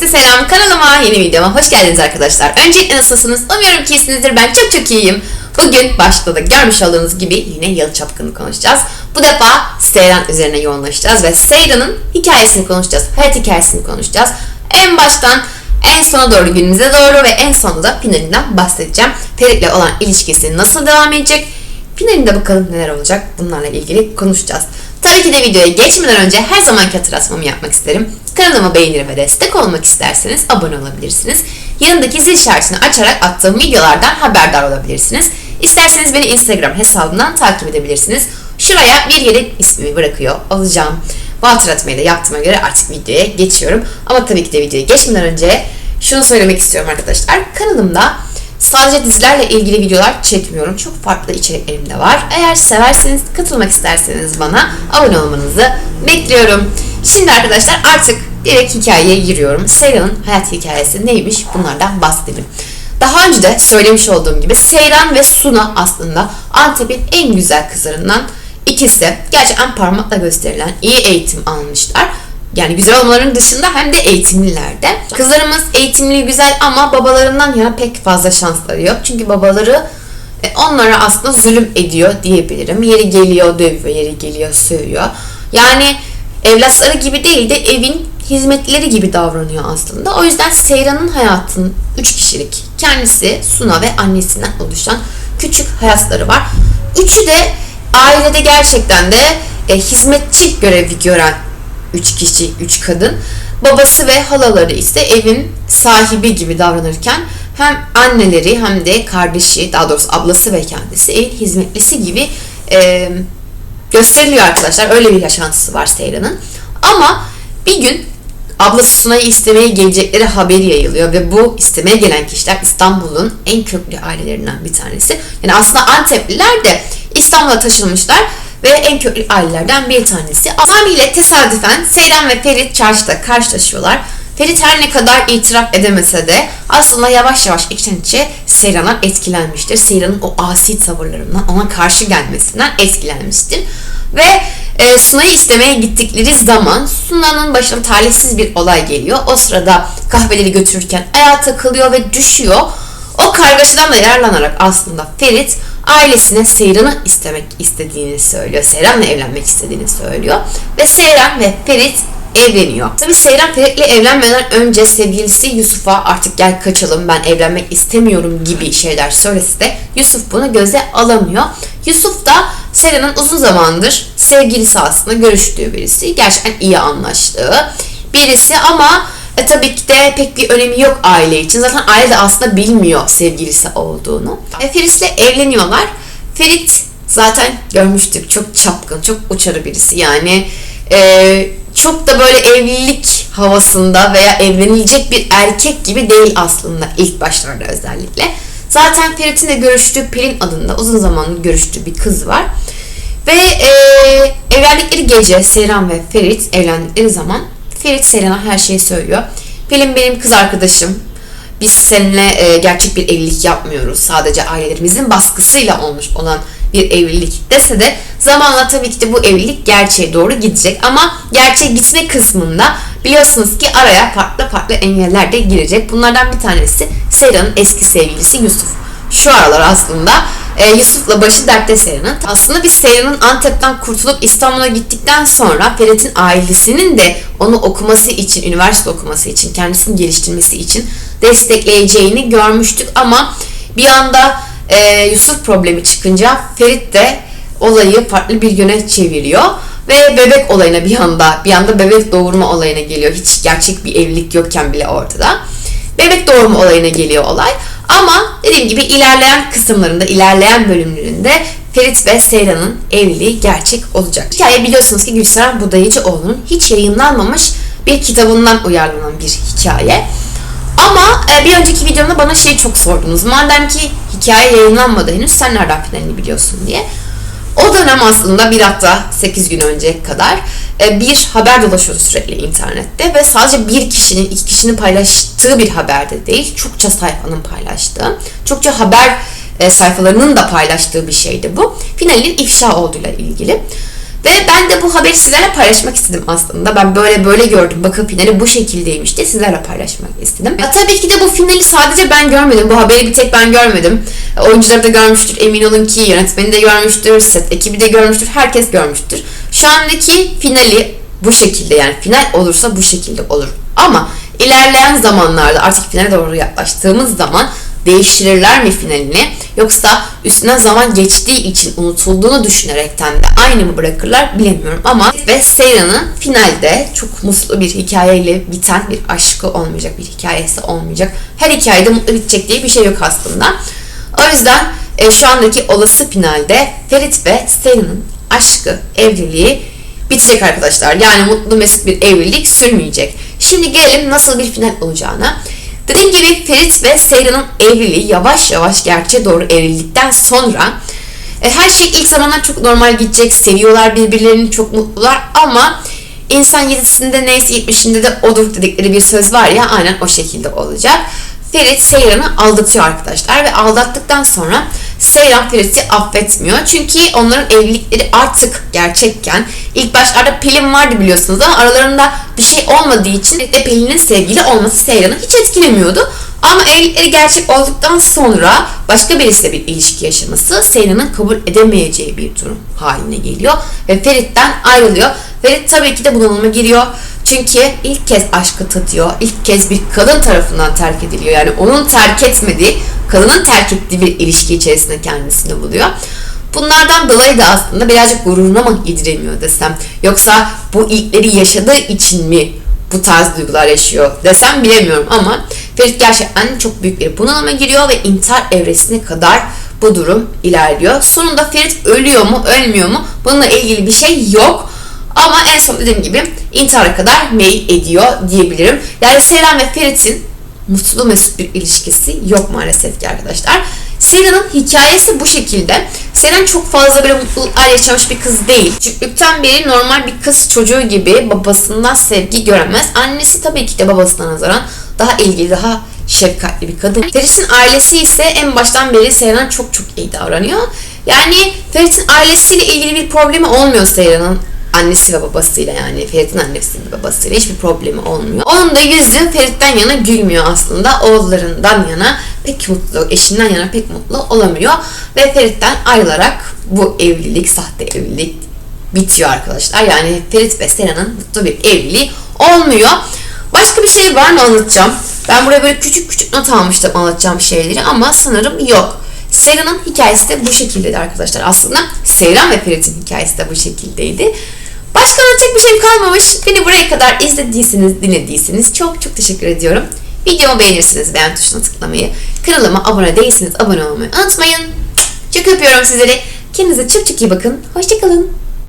Herkese selam kanalıma yeni videoma hoş geldiniz arkadaşlar. Öncelikle nasılsınız? Umuyorum ki iyisinizdir. Ben çok çok iyiyim. Bugün başta da görmüş olduğunuz gibi yine Yalı Çapkın'ı konuşacağız. Bu defa Seyran üzerine yoğunlaşacağız ve Seyran'ın hikayesini konuşacağız. Hayat hikayesini konuşacağız. En baştan en sona doğru günümüze doğru ve en sonunda da finalinden bahsedeceğim. Ferit'le olan ilişkisi nasıl devam edecek? Finalinde bakalım neler olacak bunlarla ilgili konuşacağız. Tabii ki de videoya geçmeden önce her zamanki hatırlatmamı yapmak isterim. Kanalımı beğenir ve destek olmak isterseniz abone olabilirsiniz. Yanındaki zil işaretini açarak attığım videolardan haberdar olabilirsiniz. İsterseniz beni Instagram hesabından takip edebilirsiniz. Şuraya bir yere ismimi bırakıyor olacağım. Bu hatırlatmayı da yaptığıma göre artık videoya geçiyorum. Ama tabii ki de videoya geçmeden önce şunu söylemek istiyorum arkadaşlar. Kanalımda Sadece dizilerle ilgili videolar çekmiyorum. Çok farklı içeriklerim de var. Eğer severseniz, katılmak isterseniz bana abone olmanızı bekliyorum. Şimdi arkadaşlar artık direkt hikayeye giriyorum. Seyran'ın hayat hikayesi neymiş bunlardan bahsedelim. Daha önce de söylemiş olduğum gibi Seyran ve Suna aslında Antep'in en güzel kızlarından ikisi. Gerçekten parmakla gösterilen iyi eğitim almışlar. Yani güzel olmaların dışında hem de eğitimliler de. Kızlarımız eğitimli güzel ama babalarından yana pek fazla şansları yok. Çünkü babaları e, onlara aslında zulüm ediyor diyebilirim. Yeri geliyor dövüyor, yeri geliyor sövüyor. Yani evlatları gibi değil de evin hizmetleri gibi davranıyor aslında. O yüzden Seyran'ın hayatının 3 kişilik kendisi, Suna ve annesinden oluşan küçük hayatları var. Üçü de ailede gerçekten de e, hizmetçi görevi gören 3 kişi, 3 kadın. Babası ve halaları ise evin sahibi gibi davranırken hem anneleri hem de kardeşi, daha doğrusu ablası ve kendisi evin hizmetlisi gibi e, gösteriliyor arkadaşlar. Öyle bir yaşantısı var Seyran'ın. Ama bir gün ablası Sunay'ı istemeye gelecekleri haberi yayılıyor ve bu istemeye gelen kişiler İstanbul'un en köklü ailelerinden bir tanesi. Yani aslında Antepliler de İstanbul'a taşınmışlar ve en köklü ailelerden bir tanesi. Tamamıyla tesadüfen Seyran ve Ferit çarşıda karşılaşıyorlar. Ferit her ne kadar itiraf edemese de aslında yavaş yavaş içten içe Seyran'dan etkilenmiştir. Seyran'ın o asi tavırlarından, ona karşı gelmesinden etkilenmiştir. Ve e, Suna'yı istemeye gittikleri zaman Suna'nın başına talihsiz bir olay geliyor. O sırada kahveleri götürürken ayağa takılıyor ve düşüyor. O kargaşadan da yararlanarak aslında Ferit ailesine Seyran'ı istemek istediğini söylüyor. Seyran'la evlenmek istediğini söylüyor. Ve Seyran ve Ferit evleniyor. Tabi Seyran Ferit'le evlenmeden önce sevgilisi Yusuf'a artık gel kaçalım ben evlenmek istemiyorum gibi şeyler söylese de Yusuf bunu göze alamıyor. Yusuf da Seyran'ın uzun zamandır sevgilisi aslında görüştüğü birisi. Gerçekten iyi anlaştığı birisi ama e, tabii ki de pek bir önemi yok aile için. Zaten aile de aslında bilmiyor sevgilisi olduğunu. E, Ferit'le evleniyorlar. Ferit zaten görmüştük çok çapkın, çok uçarı birisi. Yani e, çok da böyle evlilik havasında veya evlenilecek bir erkek gibi değil aslında ilk başlarda özellikle. Zaten Ferit'in de görüştüğü Pelin adında uzun zamandır görüştüğü bir kız var. Ve e, evlendikleri gece Seyran ve Ferit evlendikleri zaman Ferit Selen'a her şeyi söylüyor. Pelin benim kız arkadaşım. Biz seninle e, gerçek bir evlilik yapmıyoruz. Sadece ailelerimizin baskısıyla olmuş olan bir evlilik dese de zamanla tabii ki de bu evlilik gerçeğe doğru gidecek. Ama gerçeğe gitme kısmında biliyorsunuz ki araya farklı farklı engeller de girecek. Bunlardan bir tanesi Sera'nın eski sevgilisi Yusuf. Şu aralar aslında e, Yusuf'la başı dertte Seyran'ın. Aslında biz Seyran'ın Antep'ten kurtulup İstanbul'a gittikten sonra Ferit'in ailesinin de onu okuması için, üniversite okuması için, kendisini geliştirmesi için destekleyeceğini görmüştük ama bir anda e, Yusuf problemi çıkınca Ferit de olayı farklı bir yöne çeviriyor ve bebek olayına bir anda bir anda bebek doğurma olayına geliyor. Hiç gerçek bir evlilik yokken bile ortada. Bebek doğurma olayına geliyor olay. Ama dediğim gibi ilerleyen kısımlarında, ilerleyen bölümlerinde Ferit ve Seyran'ın evliliği gerçek olacak. Hikaye biliyorsunuz ki Gülseren Budayıcıoğlu'nun hiç yayınlanmamış bir kitabından uyarlanan bir hikaye. Ama e, bir önceki videomda bana şeyi çok sordunuz. Madem ki hikaye yayınlanmadı henüz sen nereden finalini biliyorsun diye. O dönem aslında bir hatta 8 gün önce kadar e, bir haber dolaşıyordu sürekli internette ve sadece bir kişinin, iki kişinin paylaştığı bir haber de değil, çokça sayfanın paylaştığı, çokça haber e, sayfalarının da paylaştığı bir şeydi bu. Finalin ifşa olduğuyla ilgili. Ve ben de bu haberi sizlerle paylaşmak istedim aslında. Ben böyle böyle gördüm. Bakın finali bu şekildeymiş diye sizlerle paylaşmak istedim. Ya, tabii ki de bu finali sadece ben görmedim. Bu haberi bir tek ben görmedim. Oyuncuları da görmüştür. Emin olun ki yönetmeni de görmüştür. Set ekibi de görmüştür. Herkes görmüştür. Şu andaki finali bu şekilde yani final olursa bu şekilde olur. Ama ilerleyen zamanlarda artık finale doğru yaklaştığımız zaman değiştirirler mi finalini? Yoksa üstüne zaman geçtiği için unutulduğunu düşünerekten de aynı mı bırakırlar bilemiyorum ama ve Seyra'nın finalde çok mutlu bir hikayeyle biten bir aşkı olmayacak bir hikayesi olmayacak. Her hikayede mutlu bitecek diye bir şey yok aslında. O yüzden e, şu andaki olası finalde Ferit ve Seyra'nın aşkı evliliği bitecek arkadaşlar. Yani mutlu mesut bir evlilik sürmeyecek. Şimdi gelelim nasıl bir final olacağına Dediğim gibi Ferit ve Seyran'ın evliliği yavaş yavaş gerçeğe doğru evrildikten sonra e, her şey ilk zamanlar çok normal gidecek. Seviyorlar birbirlerini, çok mutlular ama insan yedisinde neyse yetmişinde de odur dedikleri bir söz var ya aynen o şekilde olacak. Ferit Seyran'ı aldatıyor arkadaşlar ve aldattıktan sonra Seyran Ferit'i affetmiyor. Çünkü onların evlilikleri artık gerçekken ilk başlarda Pelin vardı biliyorsunuz ama aralarında bir şey olmadığı için de Pelin'in sevgili olması Seyran'ı hiç etkilemiyordu. Ama evlilikleri gerçek olduktan sonra başka birisiyle bir ilişki yaşaması Seyran'ın kabul edemeyeceği bir durum haline geliyor. Ve Ferit'ten ayrılıyor. Ferit tabii ki de bunalıma giriyor. Çünkü ilk kez aşkı tadıyor. İlk kez bir kadın tarafından terk ediliyor. Yani onun terk etmediği, kadının terk ettiği bir ilişki içerisinde kendisini buluyor. Bunlardan dolayı da aslında birazcık gururuna mı yediremiyor desem. Yoksa bu ilkleri yaşadığı için mi bu tarz duygular yaşıyor desem bilemiyorum ama Ferit gerçekten çok büyük bir bunalıma giriyor ve intihar evresine kadar bu durum ilerliyor. Sonunda Ferit ölüyor mu ölmüyor mu bununla ilgili bir şey yok. Ama en son dediğim gibi intihara kadar meyil ediyor diyebilirim. Yani Seyran ve Ferit'in mutlu mesut bir ilişkisi yok maalesef ki arkadaşlar. Seren'ın hikayesi bu şekilde. Seren çok fazla böyle mutluluklar yaşamış bir kız değil. Küçüklükten beri normal bir kız çocuğu gibi babasından sevgi göremez. Annesi tabii ki de babasına nazaran daha ilgili, daha şefkatli bir kadın. Ferit'in ailesi ise en baştan beri Seyran çok çok iyi davranıyor. Yani Ferit'in ailesiyle ilgili bir problemi olmuyor Seyran'ın annesi ve babasıyla yani Ferit'in annesi ve babasıyla hiçbir problemi olmuyor. Onun da yüzü Ferit'ten yana gülmüyor aslında. Oğullarından yana pek mutlu, eşinden yana pek mutlu olamıyor. Ve Ferit'ten ayrılarak bu evlilik, sahte evlilik bitiyor arkadaşlar. Yani Ferit ve Sera'nın mutlu bir evliliği olmuyor. Başka bir şey var mı anlatacağım? Ben buraya böyle küçük küçük not almıştım anlatacağım şeyleri ama sanırım yok. Sera'nın hikayesi de bu şekildeydi arkadaşlar. Aslında Seyran ve Ferit'in hikayesi de bu şekildeydi. Başka anlatacak bir şey kalmamış. Beni buraya kadar izlediyseniz, dinlediyseniz çok çok teşekkür ediyorum. Videomu beğenirsiniz beğen tuşuna tıklamayı. Kanalıma abone değilseniz abone olmayı unutmayın. Çok öpüyorum sizleri. Kendinize çok çok iyi bakın. Hoşçakalın.